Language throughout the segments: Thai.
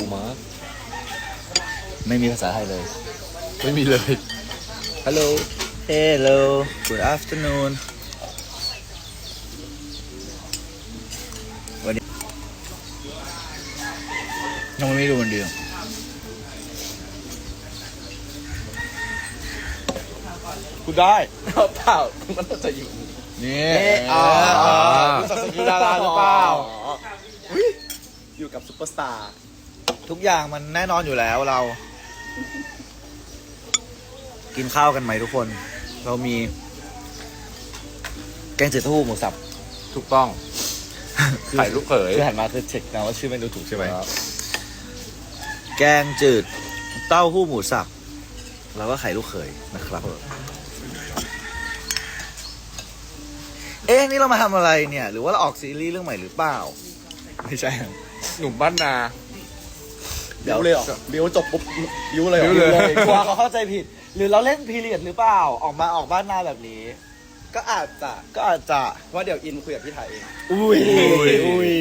คูลมากไม่มีภาษาไทยเลย ไม่มีเลย Hello Hello Good afternoon วันนี้ยังไม่ดูมันเดียวกูได้เปล่ามันน่าจะอยู่นี่อ่ารู้จักสกิลดาราหรือเปล่าอุ๊ยอยู่กับซุปเปอร์สตาร์ ทุกอย่างมันแน่นอนอยู่แล้วเรา กินข้าวกันไหมทุกคน เรามี แกงจืดเต้าหู้หมูสับถูกต้องไข่ลูกเขยคือหันมาคือเช็คนะว่าชื่อเมนูถูกใช่ไหมครับแกงจืดเต้าหู้หมูสับแล้วก็ไข่ลูกเขยนะครับ เอ๊ะนี่เรามาทำอะไรเนี่ย หรือว่าเราออกซีรีส์เรื่องใหม่หรือเปล่า ไม่ใช่ หนุ่มบ้านนา เดี๋ยวเลยเหรอเดี๋ยวจบปุ๊บยิ้วเลยหรอบิ้วเลย กลัวเขาเข้าใจผิด หรือเราเล่นพีเรียดหรือเปล่า ออกมาออกบ้านหน้าแบบนี้ ก็อาจจะก็อาจจะ ว่าเดี๋ยวอินคุยกับพี่ไทยเองอุ้ยอุ้ย อุ้ย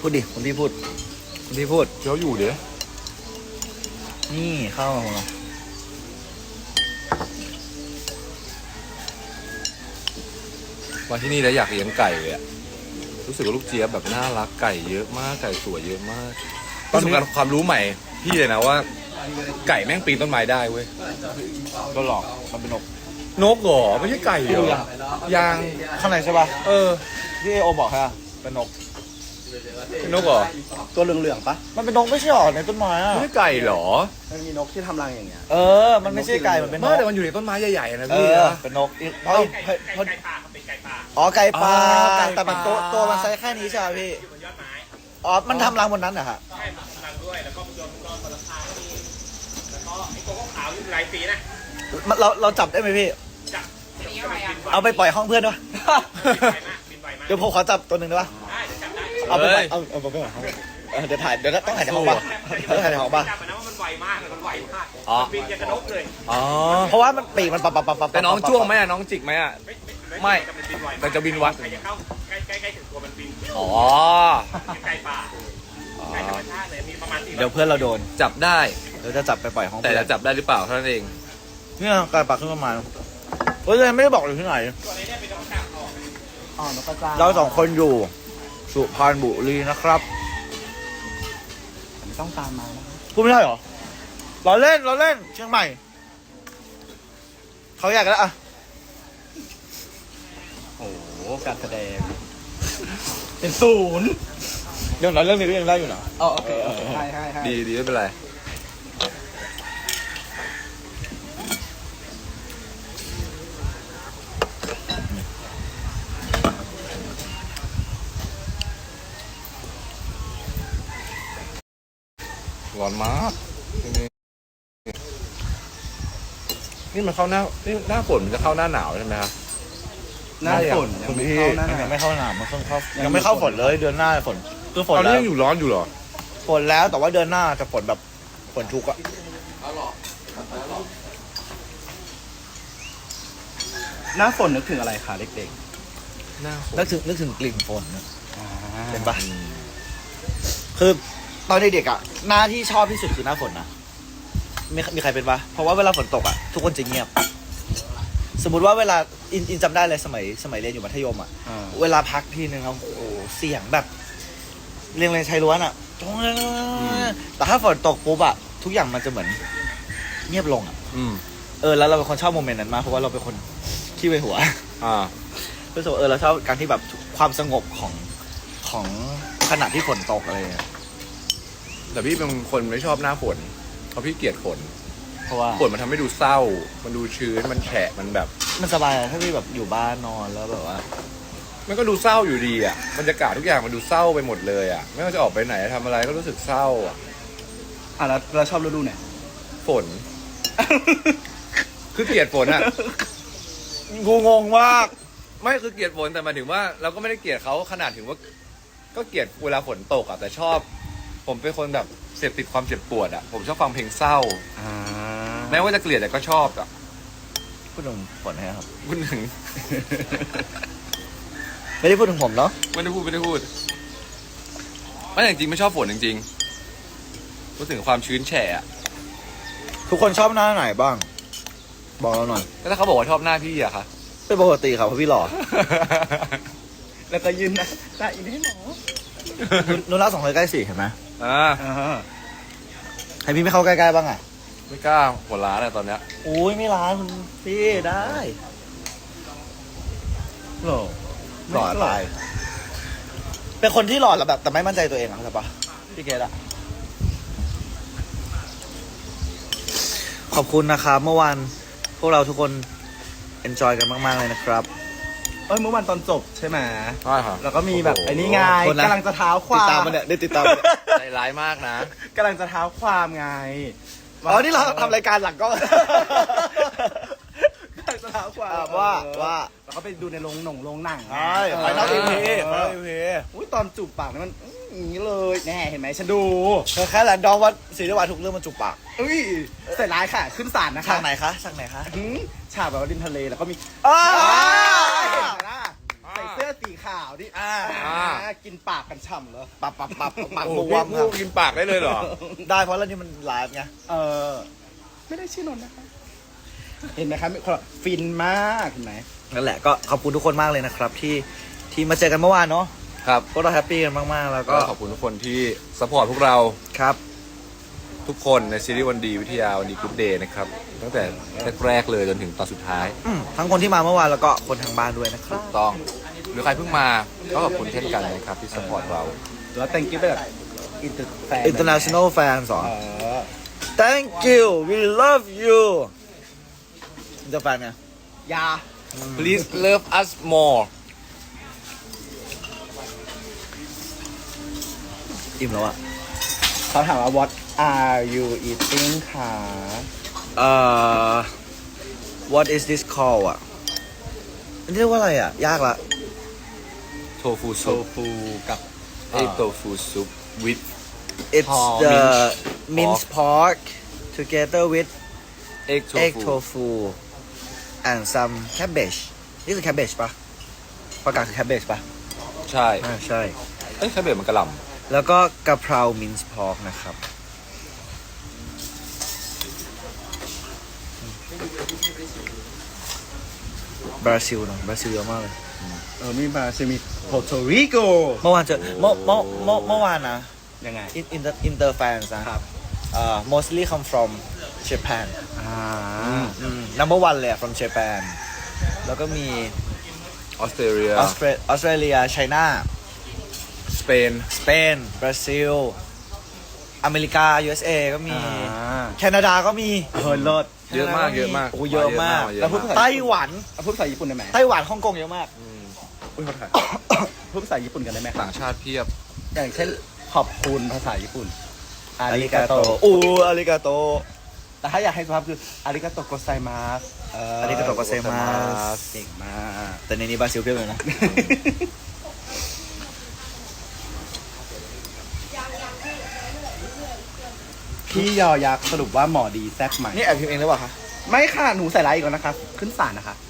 พูดดิคนที่พูดคนที่พูด เดี๋ยวอยู่เดี๋ยวนี่เข้ามา มาที่นี่แล้วอยากเลี้ยงไก่เลยอะรู้สึกว่าลูกเจี๊ยบแบบน่ารักไก่เยอะมากไก่สวยเยอะมากประสบการณ์ความรู้ใหม่พี่เลยนะว่า ไก่แม่งปีนต้นไม้ได้เว้ยก็หลอกมันเป็นนกนกเหรอไม่ใช่ไก่เหรอยางข้างในใช่ป่ะเออที่โอบอกค่ะเป็นนกเป็นนกเหรอตัวเหลืองๆปะมันเป็นนกไม่ใช่หรอในต้นไม้อะไม่ใช่ไก่เหรอมันมีนกที่ทำรังอย่างเงี้ยเออมันไม่ใช่ไก่มันเป็นนไม่กแต่มันอยู่ในต้นไม้ใหญ่ๆนะเอพี่อนะเป็นนกอีกเพราะเพราะเพราะ อ๋อไก่ป่าอ๋อไก่ป่าแต่มันตัวตัวมันไซส์แค่นี้ใช่ไหมพี่อ๋อมันทำรังบนนั้นเหรอฮะใช่ทำด้วย แล้วก็โดนโดนราคาก็มีแล้วก็ไอ้ตัวขาวๆอยู่หลายปีนะมันเราเราจับได้ไหมพี่ จับจะบินไวเอาไปปล่อยห้องเพื่อนด้วย บินไวมากบินไวมากเดี๋ยวผมขอจับตัวหนึ่งได้ปะได้เดี๋ยวจับได้เอาไปปล่อยเอาเอาไปปล่อยห้องเออเดี๋ยวถ่ายเดี๋ยวต้องถ่ายในห้องป่ะต้องถ่ายในห้องป่ะจับมันนะว่ามันไวมากเลยมันไวมากอ๋อ มันบินอย่างกระนกเลย อ๋อเพราะว่ามันปีกมันปับปับปับปับแต่น้องจ้วงไหมอะน้องจิกไหมอะไม่ไม่ แต่มันบินไวากแต่จะบินไวใครจะเข้าใกล้ใกล้ใกล้ถึงตัวมันบินอ๋อ ไก่ป่าไก่ธรรมชาติเลยมีประมาณสี่เดี๋ยวเพื่อนเราโดน จับได้เดี๋ยวจะจับไปปล่อยห้องแต่เพื่อจะนจับได้หรือเปล่าเท่านั้นเอง เนี่ยไก่ปักขึ้นมาเฮ้ยยังไม่ได้บอกอยู่ที่ไหน ตัวนี้เนี่ยเป็นนกกาบออกอ๋อนกกระจาเราสองคนอยู่ สุพรรณบุรีนะครับ ต้องตามมานะพูดไม่ได้เหรอเราเล่นเราเล่นเชียงใหม่ เขาอยากกันแล้วอะโอ้โห การแสดง เป็นศูนย์เรื่องนั้นเรื่องนี้ก็ยังได้อยู่นะอ๋อโอเคโอเคใช่ใช่ใช่ดีดีไม่เป็นไร ร้อนมากนี่นี่มันเข้าหน้านี่หน้าฝนมันจะเข้าหน้าหนาวใช่ไหมครับ หน้าฝนคุยังณไม่พี่เข้าหน้าหยันางวไม่เข้าหนาวมันเพิ่งเข้ายังไม่เข้าฝนเลยเดือนหน้าฝนคือฝนตอนแล้นี้วยังอยู่ร้อนอยู่เหรอ ฝนแล้วแต่ว่าเดือนหน้าจะฝนแบบฝนชุกอะหน้าฝนนึกถึงอะไรคะเด็กหน้าฝนนึกถึงนึกถึงกลิ่นฝนนะๆอ่าเป็นปะคือตอนเด็กๆอะหน้าที่ชอบที่สุดคือหน้าฝนนะมีมีใครเป็นปะเพราะว่าเวลาฝนตกอะทุกคนจะเงียบ สมมติว่าเวลาอินอินจำได้เลยสมัยสมัยเรียนอยู่มัธยมอะอ่า เวลาพักทีนึงครับโอ้โหเสียงแบบ เรียงเรียงชายล้วนอะแต่ถ้าฝนตกปุ๊บอะทุกอย่างมันจะเหมือน เงียบลงอะอืมเออแล้วเราเป็นคนชอบโมเมนต์นั้นมากเพราะว่าเราเป็นคนขี้ไปหัว อ่า รู้สึกว่าเออเราชอบการที่แบบความสงบของของขณะที่ฝนตกอะไรอย่างเงี้ยแต่พี่เป็นคนไม่ชอบหน้าฝนเพราะพี่เกลียดฝน เพราะว่าฝนมันทำให้ดูเศร้า มันดูชื้น มันแฉะ มันแบบ มันสบายอะถ้าพี่แบบอยู่บ้านนอนแล้วแบบว่า มันก็ดูเศร้าอยู่ดีอะ บรรยากาศทุกอย่างมันดูเศร้าไปหมดเลยอะ ไม่ว่าจะออกไปไหนทำอะไรก็รู้สึกเศร้าอะอะแล้วเราชอบฤดูไหน ฝน คือเกลียดฝนอะ กูงงมาก ไม่คือเกลียดฝนแต่หมายถึงว่าเราก็ไม่ได้เกลียดเขาขนาดถึงว่า ก็เกลียดเวลาฝนตกอะแต่ชอบ ผมเป็นคนแบบเสพติดความเจ็บปวดอะ ผมชอบฟังเพลงเศร้า อ่า แม้ว่าจะเกลียดแต่ก็ชอบอะคพูดถึงฝนนะครับ พูดถึง ไม่ได้พูดถึงผมเนาะไม่ได้พูดไม่ได้พูดไม่แต่จริงๆไม่ชอบฝนจริงๆพูดถึงความชื้นแฉะอะทุกคนชอบหน้าไหนบ้าง บอกเราหน่อยแล้วถ้าเขาบอกว่าชอบหน้าพี่อะคะเป็นปกติครับเพราะพี่หล่อแล้วก็ยืนนะตาอีกให้หมอนุนล่าสองคนใกล้สี่เห็นไหมอ่าอ่าให้พี่ไม่เข้าใกล้ๆบ้างอะ ไม่กล้าหัวล้านอะตอนเนี้ยอุ้ยไม่ร้านคุณพี่ได้หล่อหล่อตายเป็นคนที่หล่อแล้วแบบ แต่ไม่มั่นใจตัวเองอะเข้าใจปะพี่เกดอะขอบคุณนะครับเมื่อวานพวกเราทุกคน enjoy กันมาก ๆ เลยนะครับ เอ้ยเมื่อวันตอนจบใช่ไหมใช่ค่ะแล้วก็มีแบบโอ้โหไอ้นี่ไงคนนะ กำลังจะเท้าคติดวามตามมันเนี่ยได้ติดตามมันเนี่ยใจร้ายมากนะ กำลังจะเท้าความไง อ๋อนี่เราทำรายการหลังกล้องกำลังจะเท้าความอะว่าว่าแล้วก็ไปดูในโรงหนงโรงหนังใช่ไฟนอลอีพีเอไฟนออลอีพีอุ้ยตอนจูบปากนี่มันอื้ออย่างนี้เลยแน่เห็นไหมฉันดูแค่แหละดองว่าซีรีส์วายทุกเรื่องมันจุกปากอุ้ยใส่ร้ายค่ะ ขึ้นศาลนะคะฉากไหนคะฉากไหนคะ หืมฉากแบบว่าริมทะเลแล้วก็มีอ้า เห็นไหมล่ะใส่ เสื้อสีขาวดิอ่าอ่า กินปากกันฉ่ำเลยปับปับปับปับโอ้บโหวมคพูรับดกินปากได้เลยเหรอ ได้เพราะเรื่องนี้มันไลฟ์ไง เออ ไม่ได้ชื่อนนท์นะคะ เห็นไหมครับมีคนบอกฟินมากเห็นไหมนั่นแหละก็ขอบคุณทุกคนมากเลยนะครับ ที่ที่มาเจอกันเมื่อวานเนาะครับพวกเราแฮปปี้กันมากๆ แล้วก็ก็ขอบคุณทุกคนที่สปอร์ตพวกเราครับ ทุกคนในซีรีส์วันดีวิทยาวันดีกรุ๊ปเดย์นะครับ ตั้งแต่แรกๆเลยจนถึงตอนสุดท้าย อืมทั้งคนที่มาเมื่อวานแล้วก็คนทางบ้านด้วยนะครับถูกต้อง หรือใครเพิ่งมาก็ขอบคุณเช่นกันนะครับที่สปอร์ตเรา หรือว่า thank you ไปแบบอินเตอร์แฟน international fans เหรอ เออ thank you we love you จะแฟนไง ยา please love us more อิ่มแล้วอะเขาถามว่า what are you eating ค่ะ เอ่อ what is this called อะอันนี้เรียกว่าอะไรอะยากละ โทฟูโซซุปฟูกับเอ็กโทฟูซุป with it's Pork. the Minced minced pork together with egg egg tofu tofu and some cabbage นี่คือ cabbage ปะประกาศคือ cabbage ปะใช่อ่าใช่ เอ้ยแค่เบ็ดมันกระหล่แล้วก็กะเพรา minced pork นะครับ บราซิลเนอะบราซิลเยอะมากเลย เออมีมาซิมิโปโตริโก เมื่อวานเจอเมื่อเมื่อเมื่อเมื่อวานนะ ยังไง in inter inter fans นะครับ เอ่อ mostly come from Japan อ่า อืม number one เลยอะ from Japan แล้วก็มีำออสเตรเลีย ออสเตรออสเตรเลียไชน่า สเปน สเปน บราซิล อเมริกา USA ก็มี อ่า แคนาดาก็มีเฮิร์นเลิศเยอะมากเยอะมากโอ้เยอะมากเยอะแล้วพูดมากภาษาไต้หวัน เอาพูดภาษาญี่ปุ่นได้ไหม ไต้หวันฮ่องกงเยอะมาก อืม อุ้ยขอโทษพูดภาษาญี่ปุ่นกันได้ไหมครับต่างชาติเพียบ อย่างเช่นขอบคุณภาษาญี่ปุ่น อาอาริริกากาโตโตอูอาริกาโต แต่ถ้าอยากให้สุภาพคืออาริกาโตโกไซมาสเอาริกาโตโกเซมาสเก่งมาก แต่ในนี้บราซิลเพียบเลยนะพี่ยอยักษ์สรุปว่าหมอดีแซ่บไหมนี่แอบพิมพ์เองหรือเปล่าคะ ไม่ค่ะ หนูใส่ร้ายอีกแล้วนะคะ ขึ้นศาลนะคะแ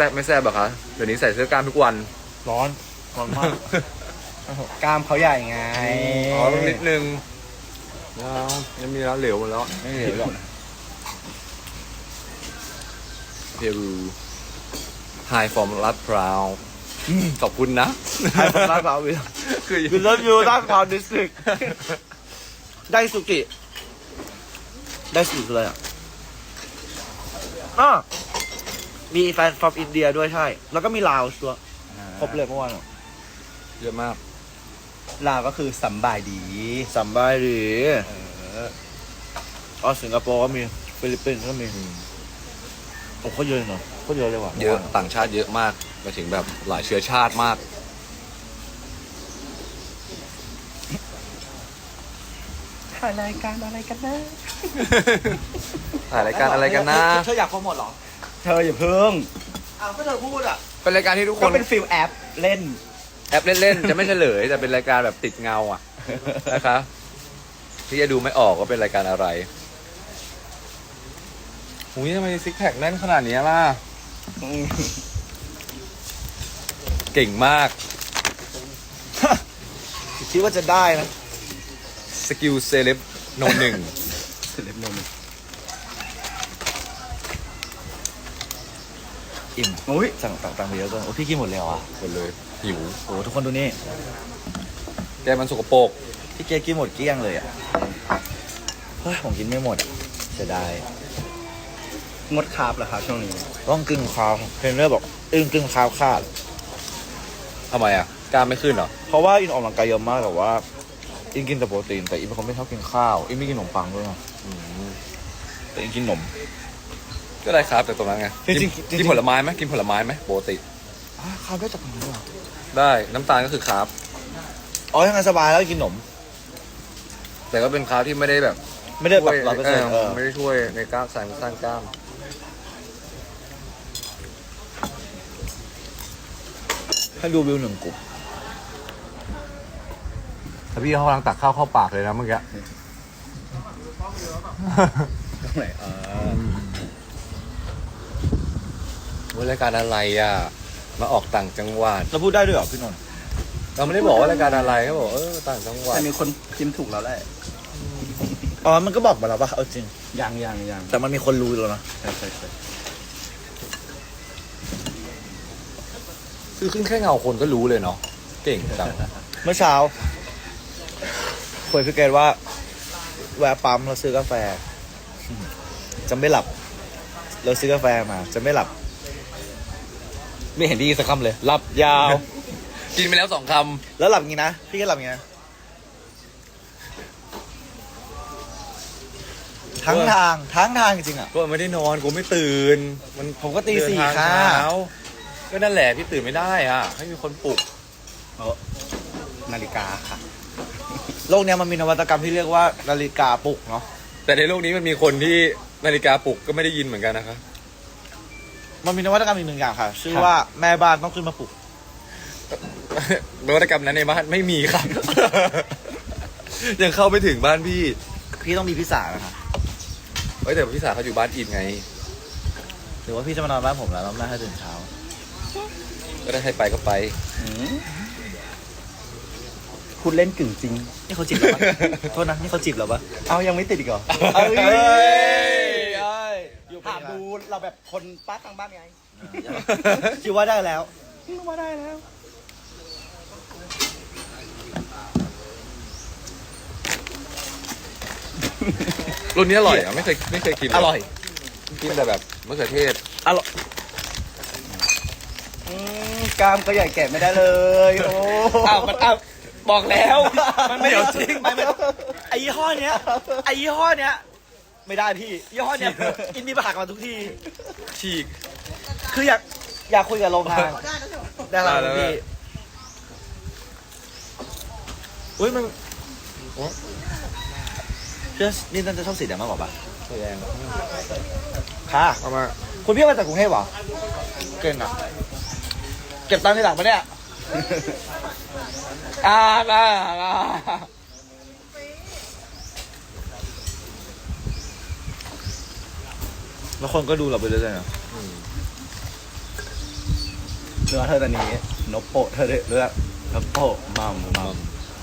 ซบไม่แซบอะคะเดี๋ยวนี้ใส่เสื้อกล้ามทุกวัน ร้อนร้อนมาก กล้ามเขาใหญ่ไงอ๋อนิดนึงแล้วยังมีแล้วเหลวหมดแล้วไม่เหลือหรอกเพียรูไฮฟอร์มลัดพราวขอบคุณนะไอ้คนลาดพร้าววิลคือวิลเลฟยูลาดพร้าวดิสตริกได้สุกิ ได้สุกิคืออะไรอะอะ มีแฟนฟรอมอินเดียด้วยใช่ แล้วก็มีลาวด้วยครบเลยเมื่อวานอะเยอะมากลาวก็คือสำบายดี สัมบายหรือเออ อ๋อสิงคโปร์ก็มีฟิลิปปินส์ก็มีโอ้เขาเยอะเนาะเขาเยอะเลยว่ะเยอะต่างชาติเยอะมากไปถึงแบบหลายเชื้อชาติมาก ถ่ายรายการอะไรกันนะถ่ายรายการอะไรกันนะ เธออยากโปรโมทเหรอ เธออย่าเพิ่งอ้าวก็เธอพูดอะเป็นรายการที่ทุกคก็นเป็นฟิลแอปเล่น แอปเล่นๆ จะไม่เฉลยแต่เป็นรายการแบบติดเงาอะ นะคะที่จะดูไม่ออกว่าเป็นรายการอะไรหูยทำไมซิกแพคแน่นขนาดนี้ล่ะ เก่งมาก คิดว่าจะได้นะ สกิลเซเลบโนหนึ่ง อิ่มโอ้ยสั่งต่างๆไปเยอะเกินโอ้พี่กินหมดเลยเหรอวะหมดเลยหิวโอ้ทุกคนดูนี่แกมันสกปรกพี่เกกินหมดเกลี้ยงเลยอะเฮ้ยผมกินไม่หมดอะเสียดายงดคาร์บเหรอครับช่วงนี้ ต้องกินข้าวเทรนเนอร์บอกอึ้งกินข้าวขาดทำไมอะกล้ามไม่ขึ้นเหรอเพราะว่าอินออกกำลังกายเยอะมากแต่ว่า อินกินแต่โปรตีนแต่อินเป็นคนไม่ชอบกินข้าวอินไม่กินขนมปังด้วยนะอืมแต่อินกินนม ก็ได้ครับแต่ตรงนั้นไงจริงๆกินจริงๆ กินผลไม้ไหมกินผลไม้ไหมปกติ อ้าวข้าวได้จากตรงนี้เหรอได้น้ำตาลก็คือคาร์บอ๋อยังไงสบายแล้วกินนม แต่ก็เป็นคาร์บที่ไม่ได้แบบไม่ได้แบบช่วยร้อยเปอร์เซ็นต์เออไม่ได้ช่วยในกล้ามสร้างสร้างกล้ามให้ดูวิวหนึ่งกลุ่มแต่พี่เขากำลังตักข้าวเข้าปากเลยนะเมื่อกี้ ตรงไหนเออ ว่ารายการอะไรอะ มาออกต่างจังหวัด เราพูดได้ด้วยเหรอพี่นนท์เราไม่ได้บอกว่ารายการอะไรเขาบอกเออต่างจังหวัดแต่มีคนพิมพ์ถูกแล้วแหละอ๋อ มันก็บอกมาแล้วป่ะเอาจริง ยังยังยังแต่มันมีคนรู้แล้วนะใช่ใช่ใช่คือขึ้นแค่เงาคนก็รู้เลยเนาะเก่งจังเมื่อเช้าคุยพี่เกดว่า แวะปั๊มเราซื้อกาแฟ จะไม่หลับ เราซื้อกาแฟมา จะไม่หลับ ไม่เห็นพี่สักคำเลย หลับยาว กินไปแล้วสองคแล้วหลับงี้นะ พี่ก็หลับงี้นะทั้งทางทั้งทางจริงๆอะำก็ไม่ได้นอนกูไม่ตื่น มันผมก็ตีสี่เดินทางค่ะ เช้าก็นั่นแหละพี่ตื่นไม่ได้อะให้มีคนปลุก นาฬิกาค่ะ โลกเนี้ยมันมีนวัตกรรมที่เรียกว่านาฬิกาปลุกเนาะ แต่ในโลกนี้มันมีคนที่นาฬิกาปลุกก็ไม่ได้ยินเหมือนกันนะคะ มันมีนวัตกรรมอีกหนึ่งอย่างค่ะ ชื่อว่าแม่บ้านต้องขึ้นมาปลุก นวัตกรรมนั้นในบ้านไม่มีครับ ยังเข้าไม่ถึงบ้านพี่พี่ต้องมีพิสานะคะเฮ้ยแต่พี่สาวเขาอยู่บ้านอินไงหรือว่าพี่จะมานอนบ้านผมแล้วแล้วแม่ให้ตื่นเช้า ก็ได้ให้ไปก็ไปอืมคุณเล่นกึ่งจริง นี่เขาจีบเราปะโทษนะ นี่เขาจีบเราปะเอายังไม่ติดอีกเหรอ เอ้ยเอ้ยอยู่ ถามดูเราแบบคนป้าทางบ้านไงคิดว่าได้แล้วรู้ว่าได้แล้ว รุ่นนี้อร่อยอะไม่เคยไม่เคยกินเลอร่อย กินแต่แบบมะเขือเทศอร่อยอืมกล้ามก็ใหญ่แกะไม่ได้เลย โอ้อ้าวมันอ้าวบอกแล้ว มันไม่เดี๋ยวจริงจริงไม่ไม่ไอ้ยี่ห้อเนี้ยไอ้ยี่ห้อเนี้ย ไม่ได้พี่ยี่ห้อเนี้ยกินมีปัญหากันมาทุกทีฉีก คืออยากอยากคุยกับโรงงานได้แล้วได้แล้ว พี่อุ้ยมันเชื่อนี่น่าจะชอบสีแดงมากกว่าปะสีแดงค่ะเอามาคุณพี่มาจากกรุงเทพเหรอเก่งอะ เก็บตังค์ในหลังปะเนี่ย อ่าอ่าอ่า แล้วคนก็ดูเราไปเรื่อยๆนะเนื้อเธอตอนนี้นบโปะเธอเลือกนบโปะมัมมัม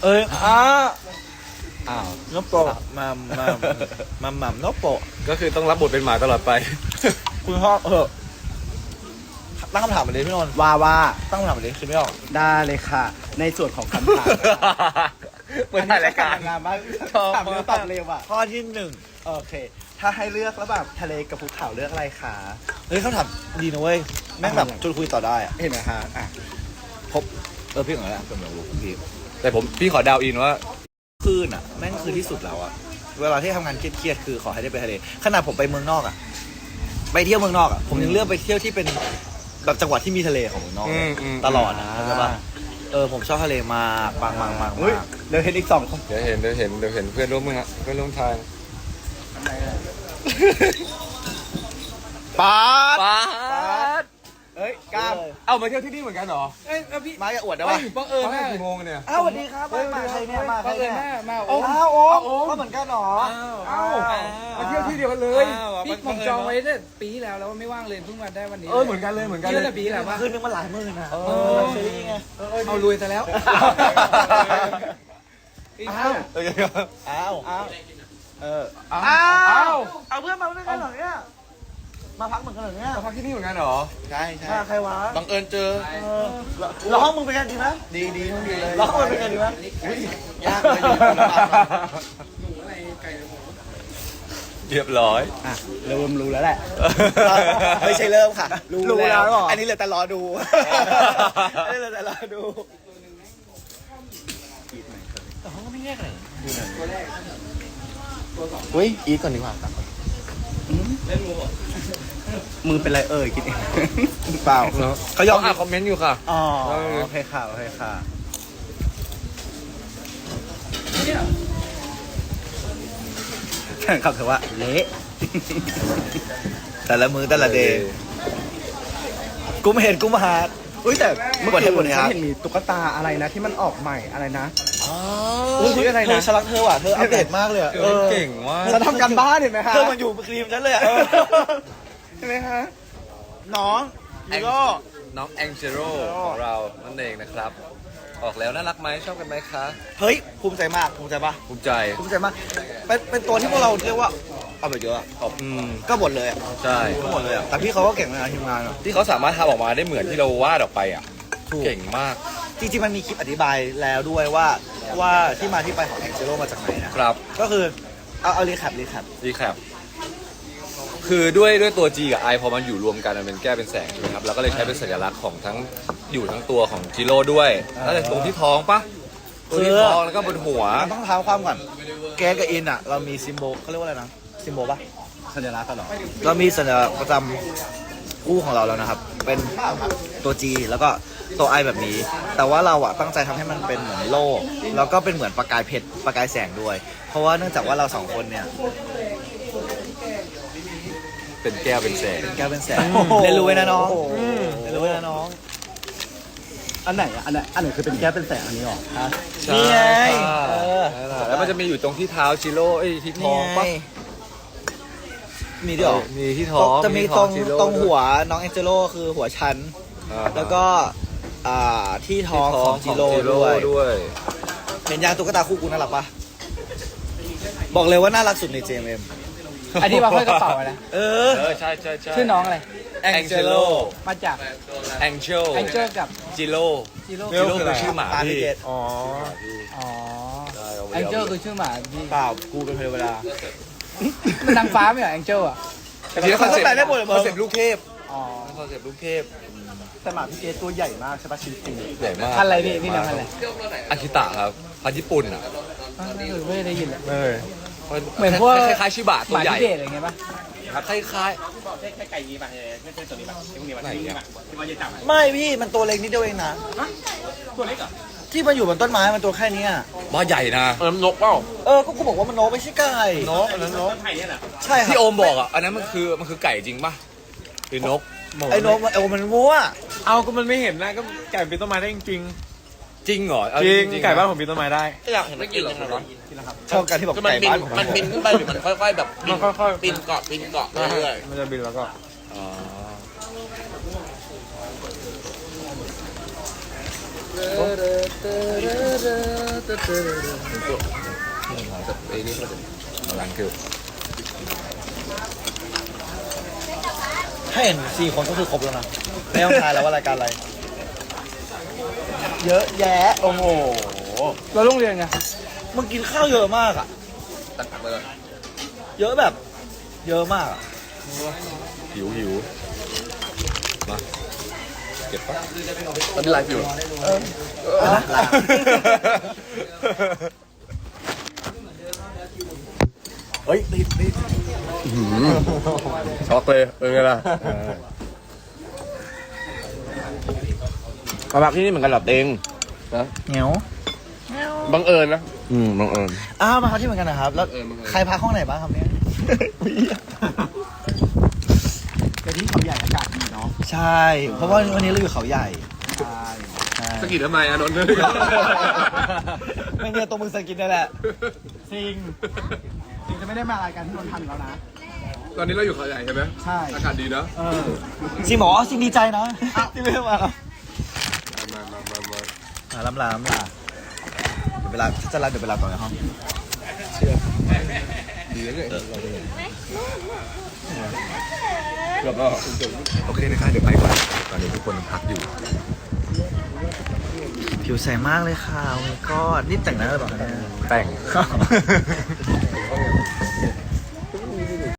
เอ้ยอ่าอ้าวนโปะมัมมัมมัมมัมนโปะก็คือต้องรับบทเป็นหมาตลอดไป คุณพ่อเออตั้งคำถามมาเลยพี่นนท์ว่าว่าตั้งคำถามมาเลยคิดไม่ออกได้เลยค่ะ ในส่วนของคำถามเปิดถ่ายรายการงานมากชอบถามเร็วมากตอบเร็วอะข้อที่หนึ่งโอเค ถ้าให้เลือกระหว่างทะเลกับภูเขาเลือกอะไรคะเฮ้ยคำถามดีนะเว้ยแม่งแบบชวนคุยต่อได้อะเห็นไหมคะอะเออพี่ของอะไรอะเป็นแบบรู้พี่แต่ผมพี่ขอเดาวอินว่าคลื่นอะ แม่งคือที่สุดแล้วอะเวลาที่ทำงานเครียดๆคือขอให้ได้ไปทะเลขนาดผมไปเมืองนอกอะ ไปเที่ยวเมืองนอกอะผมยังเลือกไปเที่ยวที่เป็นแบบจังหวัดที่มีทะเลของเมืองนอกเลยอืมอืมตลอดนะใช่ปะเออผมชอบทะเลมากมากมากมากอุ้ยมากเดี๋ยวเห็นอีกสองคนเดี๋ยวเห็นเดี๋ยวเห็นเดี๋ยวเห็นเพื่อนร่วมมือฮะเพื่อนร่วมทาง ป๊าดป้าดเอ้ยกล้ามเลยเอามาเที่ยวที่นี่เหมือนกันเหรอเอ้ยแล้วพี่มาจะอวดได้ไม่ปะบังเอิญมามากกี่โมงเนี่ยอ้าวสวัสดีครับมามาใครเนี่ยมาใครบังเอิเนี่ญยมากมาโอ้อ้าวโอ้มาเหมือนกันเหรออ้าวมาเที่ยวที่เดียวกันเลยพี่ผมจองไว้ตั้งแต่ปีที่แล้วแล้วไม่ว่างเลยเพิ่งมาได้วันนี้เออเหมือนกันเลยเหมือนกันเที่เลยตั้งแต่ปีที่แล้วปะคืนนึงมันหลายหมื่นนะเอเอออซื้อไงเอารวยซะแล้วอ้าวเอออ้าวอ้าว เอออ้าอ้าววเอาเพื่อนมาด้วยกันเหรอเนี่ยมาพักเหมือนกันเหรอเนี่ยมาพักที่นี่เหมือนกันเหรอ ใช่ใช่มาใครวะบังเอิญเจอ เออแล้วห้องมึงเป็นกันดีไหมดีดีทั้งดีเลยแล้วห้องมึงเป็นกันดีไหมยากเลยอยู่ลำบากเรียบร้อยอะเริ่มรู้แล้วแหละ ไม่ใช่เริ่มค่ะ รู้แล้วเหรออัอันนี้เหลือแต่รอดูอันนี้เหลือแต่รอดูแต่ห้องก็ไม่แยกเลยอุ้ย อีทก่อนดีกว่าตักก่อนมือเป็นไรเอ่ยกินเอง เปล่าเขายอมอ่านคอมเมนต์อยู่ค่ะ อ๋อโอเคค่ะโอเคค่ะแข่งขับเถอะว่าเละแต่ละมือแต่ละเดย์กูไม่เห็นกูมาหา อุ้ยแต่เมื่อหมดกี้ให้หมดเลยคฉัรันบเห็นมีตุ๊กตาอะไรนะ ที่มันออกใหม่อะไรนะอ๋ออุ๊ยชื่ออะไรนะ เธอฉันรักเธอว่ะเธออัปเดตมากเลยอะเออเก่งมากฉันทำการบ้านเห็นไหมคะเธอมันอยู่ครีมฉันเลยอะใช่ไหมคะน้องนี่ก็ น้องแองเจโรของเรานั่นเองนะครับ ออกแล้วน่ารักไหมชอบกันไหมคะ เฮ้ยภูมิใจมากภูมิใจปะภูมิใจ ภูมิใจมากเป็นเป็นตัวที่พวกเราเรียกว่า เอาไปเยอะอะเอาอืมก็หมดเลยอะใช่ก็หมดเลยอะแต่พี่เขาก็เก่งนะทีมงานอะที่เขาสามารถทำออกมาได้เหมือนที่เราวาดออกไปอะ ถูก เก่งมากจริงๆมันมีคลิปอธิบายแล้วด้วยว่าว่าที่มาที่ไปของแองเจโ o มาจากไหนนะ ครับ ก็คือเอาเอารีแคปรีแคปดีครับ คือด้วยด้วยตัว G กับ I พอมันอยู่รวมกันมันเป็นแก้วเป็นแสงใช่ไหมครับ แล้วก็เลยใช้เป็นสัญลักษณ์ของทั้งอยู่ทั้งตัวของจิโร่ด้วยแล้วแต่ตรงที่ท้องปะตรงที่ท้องแล้วก็บนหัว มันต้องเท้าความก่อน แกกับอินอะเรามีซิมโบลเขาเรียกว่าอะไรนะ ซิมโบลปะสัญลักษณ์กันเหรอเรามีสัญลักษณ์ประจำคู่ของเราแล้วนะครับ เป็นตัว G แล้วก็ตัว I แบบนี้ แต่ว่าเราอะตั้งใจทำให้มันเป็นเหมือนโล่แล้วก็เป็นเหมือนประกายเพชรประกายแสงด้วย เพราะว่าเนื่องจากว่าเราสองคนเนี่ยเป็นแก้วเป็นแสงแก้วเป็นแสงเรียนรู้ไว้นะน้องเรียนรู้ไว้นะน้อง อันไหนอะอันไหนอันไหนคือเป็นแก้วเป็นแสงอันนี้หรอฮะนี่ไงใช่เออแล้วมันจะมีอยู่ตรงที่เท้าจิโร่เอ้ยที่ท้องปะ มีด้วยเหรอมีที่ท้องจะมีที่ตท้รองจิโร่ตรงหัวน้องแองเจโลคือหัวชั้น อ่าแล้วก็อ่าที่ท้องที่ของจิโร่จิด้วยด้วย เห็นยางตุ๊กตาคู่กูน่ารักปะบอกเลยว่าน่ารักสุดใน JMM อันนี้มาห้อยกระเป๋าอะไรนะเออ เออใช่ใช่ใช่ชื่อน้องอะไร แองเจโลมาจากแองเจลแองเจิลกับจิโร่จิโร่ จิโร่คือชื่อหมาตามพี่พี่เกตอ๋ออ๋อใช่าไว้แองเจิลคือชื่อหมาพี่เปล่ากูเป็นเทวดา มันนางฟ้าไม่เหรอแองเจิลอะ จริงๆแล้วคอนเซ็ปเขาต้องแปลได้หมดเลยต์คอนเซ็ปต์ลูกเทพอ๋อ คอนเซ็ปต์ลูกเทพแต่หมาพี่เกตตัวใหญ่มากใช่ปะชิ้นจริงใหญ่มากพันอะไรพี่พี่เลี้ยงพันอะไรอากิตะครับพันญี่ปุ่นอะเออไม่ได้ยินเลย เออเหมือนพวก คล้ายๆชิบะหตัวมาใหญ่ทิเบตอะไรเงี้ยป่ะคล้ายใช่ไก่นี้ป่ะไม่ใช่ตัวนี้ป่ะที่พวกนี้ป่ะไหนอะที่ว่าจะจับอะไม่พี่มันตัวเล็กนิดเดียวเองนะตัวเล็กเหรอ ที่มันอยู่บนต้นไม้มันตัวแค่เนี้ยๆบ้าใหญ่นะ เออนกเปล่าเออก็กูบอกว่ามันนกไม่ใช่ไก่นกอันนั้นนกต้นไผ่เนี่ยเหรอใช่ครัที่บโอมบอกอะ อันนั้นมันคือมันคือไก่จริงป่ะหรือนก ไอ้นกมันเออมันมั่วเอาก็มันไม่เห็นนะก็ไก่ปีนต้นไม้ได้จริงจริงเหรอเอาจริงๆไก่บ้านผมปีนต้นไม้ได้อยากเห็นมันกินยังไงวะชอบการที่บอกคือมันไก่บินบ้านผมมันบินขึ้นไปหรือมันค่อยๆแบบบิมันนค่อยๆบินเกาะบินเกาะเรื่อยมันจะบินแล้วก็ อ๋อ ไอ้นี่เขาจะร้านคือถ้าเห็นสี่คนก็คือครบแล้วนะไม่ต้องทายแล้วว่ารายการอะไร เยอะแยะ โอ้โห เราโรงเรียนไงมึงกินข้าวเยอะมากอะ ตัดผักเลยเยอะแบบ เยอะมากอะหิวหิวมา เก็บปะตอนนี้ไลฟ์อยู่นะลาเฮ้ยติดติดช็อกเลยเป็นไงล่ะมาพักที่นี่เหมือนกันเหรอเต็งเหนียวบังเอิญนะ อืมบังเอิญอ้าวมาพักที่เหมือนกันนะครับ แล้วใครพักห้องไหนบ้างครับเนี่ยแต่ที่เขา ใหญ่อากาศดีเนาะใช่ เพราะว่าวันนี้เราอยู่เขาใหญ่ใช่สกิดทำไมอานนท์ไม่เนี่ยตัวมึงสกินนี่แหละซิงซิงจะไม่ได้มารายการที่นนท์ทำอีกแล้วนะ ตอนนี้เราอยู่เขาใหญ่ใช่ไหมใช่ อากาศดีเนอะเออซิงบอกว่าซิงดีใจนะที่ไม่ได้มามามามามาอ่าล้ำลาล้ำลาเดี๋ยวเวลาถ้าจะรับเดี๋ยวเวลาต่อในห้องดีแล้วเนี่ยเราจะแล้วก็ โอเคนะคะเดี๋ยวไปก่อนตอนนี้ทุกคนพักอยู่ ผิวใสมากเลยค่ะโอ้ my god นี่แต่งหน้าหรือเปล่าคะเนี่ยแต่ง